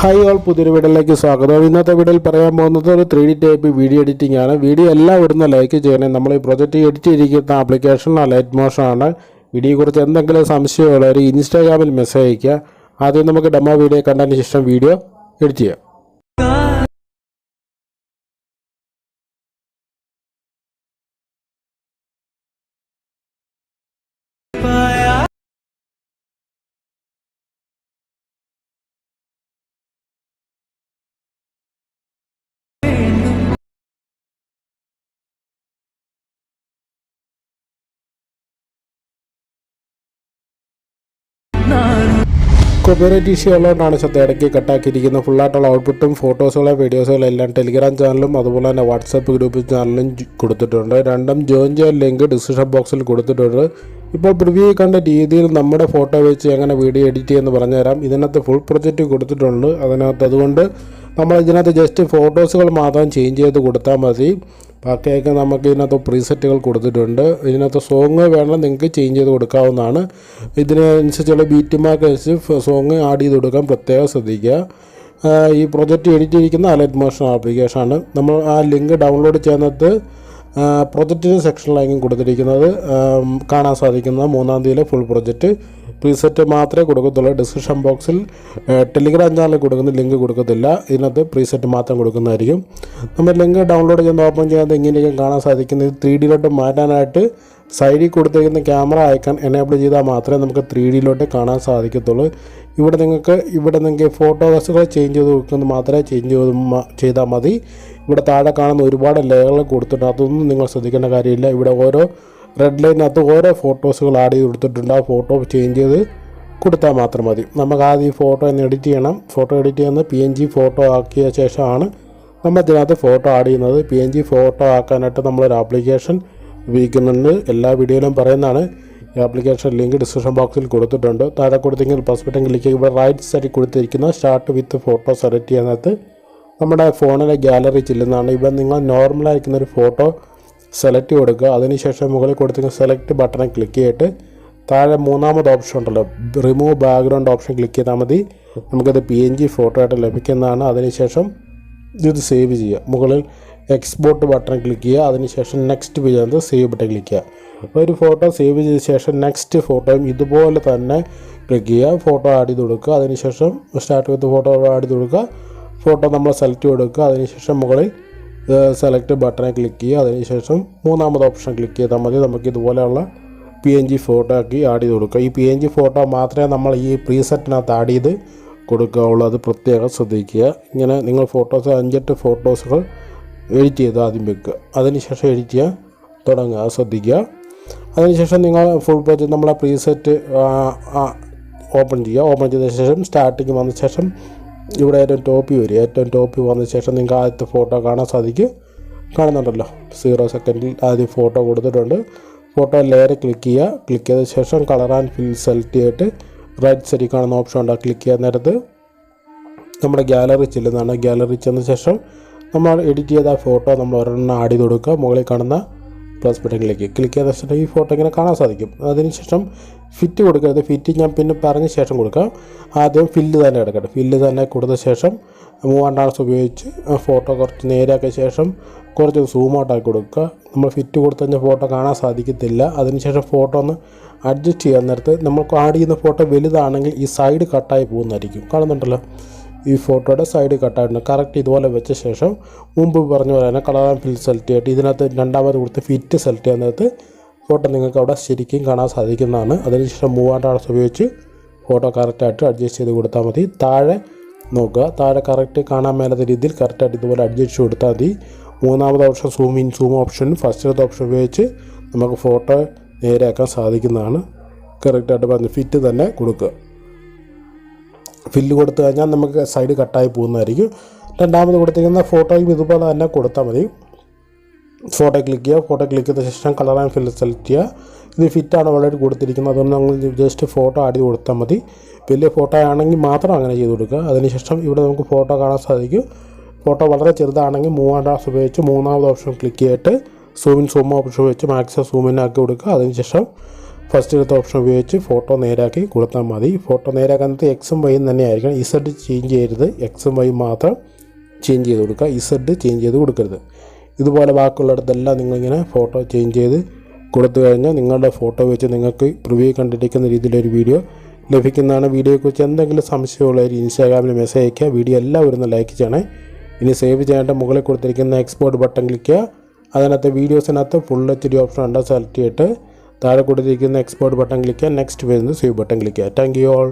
Hi all പുതിയൊരു വീഡിയോയിലേക്ക് സ്വാഗതം. ഇന്നത്തെ വീഡിയോയിൽ പറയാൻ പോകുന്നത് ഒരു three D type video editing ആണ്. വീഡിയോ എല്ലാം ഇവിടുന്ന് ലൈക്ക് ചെയ്യണേ. നമ്മൾ ഈ പ്രൊജക്റ്റ് എഡിറ്റ് ചെയ്തിരിക്കുന്ന ആപ്ലിക്കേഷൻ ലൈറ്റ് മോഷൻ ആണ്. വീഡിയോയെക്കുറിച്ച് എന്തെങ്കിലും സംശയമുള്ളവർ ഇൻസ്റ്റാഗ്രാമിൽ മെസ്സേജ് അയയ്ക്കുക. ആദ്യം നമുക്ക് ഡെമോ വീഡിയോ കണ്ടതിന് ശേഷം വീഡിയോ എഡിറ്റ് ചെയ്യാം. കോപ്പറേറ്റ് ഇഷ്യൂ ഉള്ളതുകൊണ്ടാണ് ശ്രദ്ധ ഇടയ്ക്ക് കട്ടാക്കിയിരിക്കുന്നത്. ഫുള്ളായിട്ടുള്ള ഔട്ട്പുട്ടും ഫോട്ടോസുകളും വീഡിയോസുകളും എല്ലാം ടെലിഗ്രാം ചാനലും അതുപോലെ തന്നെ വാട്സപ്പ് ഗ്രൂപ്പ് ചാനലും കൊടുത്തിട്ടുണ്ട്. രണ്ടും ജോയിൻ ചെയ്യാൻ ലിങ്ക് ഡിസ്ക്രിപ്ഷൻ ബോക്സിൽ കൊടുത്തിട്ടുണ്ട്. ഇപ്പോൾ പ്രിവ്യൂ കണ്ട രീതിയിൽ നമ്മുടെ ഫോട്ടോ വെച്ച് എങ്ങനെ വീഡിയോ എഡിറ്റ് ചെയ്യുമെന്ന് പറഞ്ഞുതരാം. ഇതിനകത്ത് ഫുൾ പ്രൊജക്റ്റ് കൊടുത്തിട്ടുണ്ട്. അതിനകത്ത് അതുകൊണ്ട് നമ്മൾ ഇതിനകത്ത് ജസ്റ്റ് ഫോട്ടോസുകൾ മാത്രം ചേഞ്ച് ചെയ്ത് കൊടുത്താൽ മതി. ബാക്കിയൊക്കെ നമുക്ക് ഇതിനകത്ത് പ്രീസെറ്റുകൾ കൊടുത്തിട്ടുണ്ട്. ഇതിനകത്ത് സോങ് വേണം നിങ്ങൾക്ക് ചേഞ്ച് ചെയ്ത് കൊടുക്കാവുന്നതാണ്. ഇതിനനുസരിച്ചുള്ള ബീറ്റ് മാർക്ക് അനുസരിച്ച് സോങ് ആഡ് ചെയ്ത് കൊടുക്കാൻ പ്രത്യേകം ശ്രദ്ധിക്കുക. ഈ പ്രൊജക്റ്റ് എഡിറ്റ് ചെയ്തിരിക്കുന്ന അലൈറ്റ് മോഷൻ ആപ്ലിക്കേഷനാണ് നമ്മൾ ആ ലിങ്ക് ഡൗൺലോഡ് ചെയ്യുന്നത് പ്രൊജക്റ്റിന്റെ സെക്ഷനിലായിരിക്കും കൊടുത്തിരിക്കുന്നത്. കാണാൻ സാധിക്കുന്ന മൂന്നാം തീയതിയിലെ ഫുൾ പ്രൊജക്റ്റ് പ്രീസെറ്റ് മാത്രമേ കൊടുക്കത്തുള്ളൂ. ഡിസ്ക്രിപ്ഷൻ ബോക്സിൽ ടെലിഗ്രാം ചാനൽ കൊടുക്കുന്ന ലിങ്ക് കൊടുക്കത്തില്ല. ഇതിനകത്ത് പ്രീസെറ്റ് മാത്രം കൊടുക്കുന്നതായിരിക്കും. നമ്മൾ ലിങ്ക് ഡൗൺലോഡ് ചെയ്യുന്ന ഓപ്പൺ ചെയ്യാതെ ഇങ്ങനെയൊക്കെ കാണാൻ സാധിക്കുന്നത് ത്രീ ഡിയിലോട്ട് മാറ്റാനായിട്ട് സൈഡിൽ കൊടുത്തിരിക്കുന്ന ക്യാമറ ഐക്കൺ എനേബിൾ ചെയ്താൽ മാത്രമേ നമുക്ക് ത്രീ ഡിയിലോട്ട് കാണാൻ സാധിക്കത്തുള്ളൂ. ഇവിടെ നിങ്ങൾക്ക് ഇവിടെ നിങ്ങൾക്ക് ഫോട്ടോസുകൾ ചേഞ്ച് ചെയ്ത് കൊടുക്കുന്നത് മാത്രമേ ചേഞ്ച് ചെയ്ത് ചെയ്താൽ മതി. ഇവിടെ താഴെ കാണുന്ന ഒരുപാട് ലെയറുകൾ കൊടുത്തിട്ടുണ്ട് അതൊന്നും നിങ്ങൾ ശ്രദ്ധിക്കേണ്ട കാര്യമില്ല. ഇവിടെ ഓരോ റെഡ് ലൈനകത്ത് ഓരോ ഫോട്ടോസുകൾ ആഡ് ചെയ്ത് കൊടുത്തിട്ടുണ്ട്. ആ ഫോട്ടോ ചേഞ്ച് ചെയ്ത് കൊടുത്താൽ മാത്രം മതി. നമുക്ക് ആദ്യം ഈ ഫോട്ടോ ഒന്ന് എഡിറ്റ് ചെയ്യണം. ഫോട്ടോ എഡിറ്റ് ചെയ്യുന്നത് പി എൻ ജി ഫോട്ടോ ആക്കിയ ശേഷമാണ് നമ്മൾ ഇതിനകത്ത് ഫോട്ടോ ആഡ് ചെയ്യുന്നത്. പി എൻ ജി ഫോട്ടോ ആക്കാനായിട്ട് നമ്മളൊരു ആപ്ലിക്കേഷൻ ഉപയോഗിക്കുന്നുണ്ട്. എല്ലാ വീഡിയോയിലും പറയുന്നതാണ്. ഈ ആപ്ലിക്കേഷൻ ലിങ്ക് ഡിസ്ക്രിപ്ഷൻ ബോക്സിൽ കൊടുത്തിട്ടുണ്ട്. താഴെ കൊടുത്തെങ്കിൽ പ്ലസ് ബട്ടൺ ക്ലിക്ക് ഇവിടെ റൈറ്റ് സൈഡിൽ കൊടുത്തിരിക്കുന്ന സ്റ്റാർട്ട് വിത്ത് ഫോട്ടോ സെലക്ട് ചെയ്യുന്നത് നമ്മുടെ ഫോണിലെ ഗാലറി ചെല്ലുന്നതാണ്. ഇവിടെ നിങ്ങൾ നോർമലായിരിക്കുന്ന ഒരു ഫോട്ടോ സെലക്ട് കൊടുക്കുക. അതിനുശേഷം മുകളിൽ കൊടുത്തിരിക്കുന്ന സെലക്ട് ബട്ടണിൽ ക്ലിക്ക് ചെയ്തിട്ട് താഴെ മൂന്നാമത് ഓപ്ഷൻ ഉണ്ടല്ലോ. റിമൂവ് ബാക്ക്ഗ്രൗണ്ട് ഓപ്ഷൻ ക്ലിക്ക് ചെയ്താൽ മതി. നമുക്കത് പി എൻ ജി ഫോട്ടോ ആയിട്ട് ലഭിക്കുന്നതാണ്. അതിനുശേഷം ഇത് സേവ് ചെയ്യുക. മുകളിൽ എക്സ്പോർട്ട് ബട്ടൺ ക്ലിക്ക് ചെയ്യുക. അതിനുശേഷം നെക്സ്റ്റ് പേജ് എന്നത് സേവ് ബട്ടൺ ക്ലിക്ക് ചെയ്യുക. ഒരു ഫോട്ടോ സേവ് ചെയ്ത ശേഷം നെക്സ്റ്റ് ഫോട്ടോയും ഇതുപോലെ തന്നെ ക്ലിക്ക് ചെയ്യുക. ഫോട്ടോ ആഡ് ചെയ്ത് കൊടുക്കുക. അതിനുശേഷം സ്റ്റാർട്ട് വിത്ത് ഫോട്ടോ ആഡ് ചെയ്ത് കൊടുക്കുക. ഫോട്ടോ നമ്മൾ സെലക്ട് കൊടുക്കുക. അതിനുശേഷം മുകളിൽ സെലക്ട് ബട്ടണെ ക്ലിക്ക് ചെയ്യുക. അതിനുശേഷം മൂന്നാമത് ഓപ്ഷൻ ക്ലിക്ക് ചെയ്താൽ മതി. നമുക്ക് ഇതുപോലെയുള്ള പി എൻ ജി ഫോട്ടോ ആക്കി ആഡ് ചെയ്ത് കൊടുക്കുക ഈ പി എൻ ജി ഫോട്ടോ മാത്രമേ നമ്മൾ ഈ പ്രീസെറ്റിനകത്ത് ആഡ് ചെയ്ത് കൊടുക്കാവുള്ളൂ. അത് പ്രത്യേകം ശ്രദ്ധിക്കുക. ഇങ്ങനെ നിങ്ങൾ ഫോട്ടോസ് അഞ്ചെട്ട് ഫോട്ടോസുകൾ എഡിറ്റ് ചെയ്ത് ആദ്യം വെക്കുക. അതിനുശേഷം എഡിറ്റ് ചെയ്യാൻ തുടങ്ങുക. ശ്രദ്ധിക്കുക. അതിനുശേഷം നിങ്ങൾ ഫുൾ പേജ് നമ്മളെ പ്രീസെറ്റ് ഓപ്പൺ ചെയ്യുക. ഓപ്പൺ ചെയ്ത ശേഷം സ്റ്റാർട്ടിങ് വന്ന ശേഷം ഇവിടെ ഏറ്റവും ടോപ്പി വരും. ഏറ്റവും ടോപ്പി വന്ന ശേഷം നിങ്ങൾക്ക് ആദ്യത്തെ ഫോട്ടോ കാണാൻ സാധിക്കും. കാണുന്നുണ്ടല്ലോ. സീറോ സെക്കൻഡിൽ ആദ്യം ഫോട്ടോ കൊടുത്തിട്ടുണ്ട്. ഫോട്ടോ ലെയർ ക്ലിക്ക് ചെയ്യുക. ക്ലിക്ക് ചെയ്ത ശേഷം കളർ ആൻഡ് ഫിൽ സെലക്ട് ചെയ്തിട്ട് റൈറ്റ് സൈഡിൽ കാണുന്ന ഓപ്ഷൻ ഉണ്ട്? ക്ലിക്ക് ചെയ്യാൻ നേരത്ത് നമ്മുടെ ഗാലറി ചെല്ലുന്നതാണ്. ഗാലറി ചെന്ന ശേഷം നമ്മൾ എഡിറ്റ് ചെയ്ത ഫോട്ടോ നമ്മൾ ഒരെണ്ണം ആഡ് ചെയ്ത് കൊടുക്കുക. മുകളിൽ കാണുന്ന പ്ലസ് ബട്ടണിലേക്ക് ക്ലിക്ക് ചെയ്ത ശേഷം ഈ ഫോട്ടോ ഇങ്ങനെ കാണാൻ സാധിക്കും. അതിനുശേഷം ഫിറ്റ് കൊടുക്കരുത്. ഫിറ്റ് ഞാൻ പിന്നെ പറഞ്ഞ ശേഷം കൊടുക്കാം. ആദ്യം ഫില്ല് തന്നെ എടുക്കട്ടെ. ഫില്ല് തന്നെ കൊടുത്ത ശേഷം മൂവാണ്ടാൾസ് ഉപയോഗിച്ച് ഫോട്ടോ കുറച്ച് നേരെയാക്കിയ ശേഷം കുറച്ച് സൂം ഔട്ട് ആക്കി കൊടുക്കുക. നമ്മൾ ഫിറ്റ് കൊടുത്തു കഴിഞ്ഞാൽ ഫോട്ടോ കാണാൻ സാധിക്കത്തില്ല. അതിനുശേഷം ഫോട്ടോ ഒന്ന് അഡ്ജസ്റ്റ് ചെയ്യാൻ നേരത്ത് നമ്മൾ ആഡ് ചെയ്യുന്ന ഫോട്ടോ വലുതാണെങ്കിൽ ഈ സൈഡ് കട്ടായി പോകുന്നതായിരിക്കും. കാണുന്നുണ്ടല്ലോ? ഈ ഫോട്ടോയുടെ സൈഡ് കട്ടായിട്ടുണ്ട് കറക്റ്റ് ഇതുപോലെ വെച്ച ശേഷം മുമ്പ് പറഞ്ഞ പോലെ തന്നെ കളർ ആൻഡ് ഫിൽ സെലക്ട് ചെയ്തിട്ട് ഇതിനകത്ത് രണ്ടാമത് കൊടുത്ത് ഫിറ്റ് സെലക്ട് ചെയ്യാൻ നേരത്ത് ഫോട്ടോ നിങ്ങൾക്ക് അവിടെ ശരിക്കും കാണാൻ സാധിക്കുന്നതാണ്. അതിനുശേഷം മൂവാണ്ട് ആൾസ് ഉപയോഗിച്ച് ഫോട്ടോ കറക്റ്റായിട്ട് അഡ്ജസ്റ്റ് ചെയ്ത് കൊടുത്താൽ മതി. താഴെ നോക്കുക. താഴെ കറക്റ്റ് കാണാൻ മേലാത്ത രീതിയിൽ കറക്റ്റായിട്ട് ഇതുപോലെ അഡ്ജസ്റ്റ് കൊടുത്താൽ മതി. മൂന്നാമത് option zoom in zoom option ഫസ്റ്റത്തെ ഓപ്ഷൻ ഉപയോഗിച്ച് നമുക്ക് ഫോട്ടോ നേരെയാക്കാൻ സാധിക്കുന്നതാണ്. കറക്റ്റായിട്ട് പറഞ്ഞ് ഫിറ്റ് തന്നെ കൊടുക്കുക. ഫില്ല് കൊടുത്തു കഴിഞ്ഞാൽ നമുക്ക് സൈഡ് കട്ടായി പോകുന്നതായിരിക്കും. രണ്ടാമത് കൊടുത്തിരിക്കുന്ന ഫോട്ടോയും ഇതുപോലെ തന്നെ കൊടുത്താൽ മതി. ഫോട്ടോ ക്ലിക്ക് ചെയ്യുക. ഫോട്ടോ ക്ലിക്ക് ചെയ്ത ശേഷം കളർ ആൻഡ് ഫിൽ സെലക്ട് ചെയ്യുക. ഇത് ഫിറ്റാണ് വളരെ കൊടുത്തിരിക്കുന്നത്. അതുകൊണ്ട് നമ്മൾ ജസ്റ്റ് ഫോട്ടോ ആഡ് കൊടുത്താൽ മതി. വലിയ ഫോട്ടോ ആണെങ്കിൽ മാത്രം അങ്ങനെ ചെയ്ത് കൊടുക്കുക. അതിനുശേഷം ഇവിടെ നമുക്ക് ഫോട്ടോ കാണാൻ സാധിക്കും. ഫോട്ടോ വളരെ ചെറുതാണെങ്കിൽ മൂവാണ്ടാസ് ഉപയോഗിച്ച് മൂന്നാമത് ഓപ്ഷൻ ക്ലിക്ക് ചെയ്തിട്ട് സൂമിൻ സൂം ഓപ്ഷൻ ഉപയോഗിച്ച് മാക്സിമം സൂമിനാക്കി കൊടുക്കുക. അതിനുശേഷം ഫസ്റ്റ് എടുത്ത ഓപ്ഷൻ ഉപയോഗിച്ച് ഫോട്ടോ നേരാക്കി കൊടുത്താൽ മതി. ഫോട്ടോ നേരാക്കുന്നത് എക്സും വൈയും തന്നെ ആയിരിക്കണം. ഇസഡ് ചേഞ്ച് ചെയ്യരുത്. എക്സും വൈയും മാത്രം ചേഞ്ച് ചെയ്ത് കൊടുക്കുക. ഇസഡ് ചേഞ്ച് ചെയ്ത് കൊടുക്കരുത്. ഇതുപോലെ ബാക്കിയുള്ളിടത്തെല്ലാം നിങ്ങളിങ്ങനെ ഫോട്ടോ ചേഞ്ച് ചെയ്ത് കൊടുത്തു കഴിഞ്ഞാൽ നിങ്ങളുടെ ഫോട്ടോ വെച്ച് നിങ്ങൾക്ക് പ്രിവ്യൂ കണ്ടിരിക്കുന്ന രീതിയിലൊരു വീഡിയോ ലഭിക്കുന്നതാണ്. വീഡിയോയെക്കുറിച്ച് എന്തെങ്കിലും സംശയമുള്ളവർ ഇൻസ്റ്റാഗ്രാമിൽ മെസ്സേജ് അയയ്ക്കുക. വീഡിയോ എല്ലാം ഒന്ന് ലൈക്ക് ചെയ്യണേ. ഇനി സേവ് ചെയ്യേണ്ട മുകളിൽ കൊടുത്തിരിക്കുന്ന എക്സ്പോർട്ട് ബട്ടൺ ക്ലിക്ക് ചെയ്യുക. അതിനകത്ത് വീഡിയോസിനകത്ത് ഫുൾ എച്ച് ഡി ഓപ്ഷൻ ഉണ്ടോ സെലക്ട് ചെയ്തിട്ട് താഴെ കൊടുത്തിരിക്കുന്ന എക്സ്പോർട്ട് ബട്ടൺ ക്ലിക്ക് ചെയ്യുക. നെക്സ്റ്റ് വരുന്നത് സേവ് ബട്ടൺ ക്ലിക്ക് ചെയ്യുക. Thank you all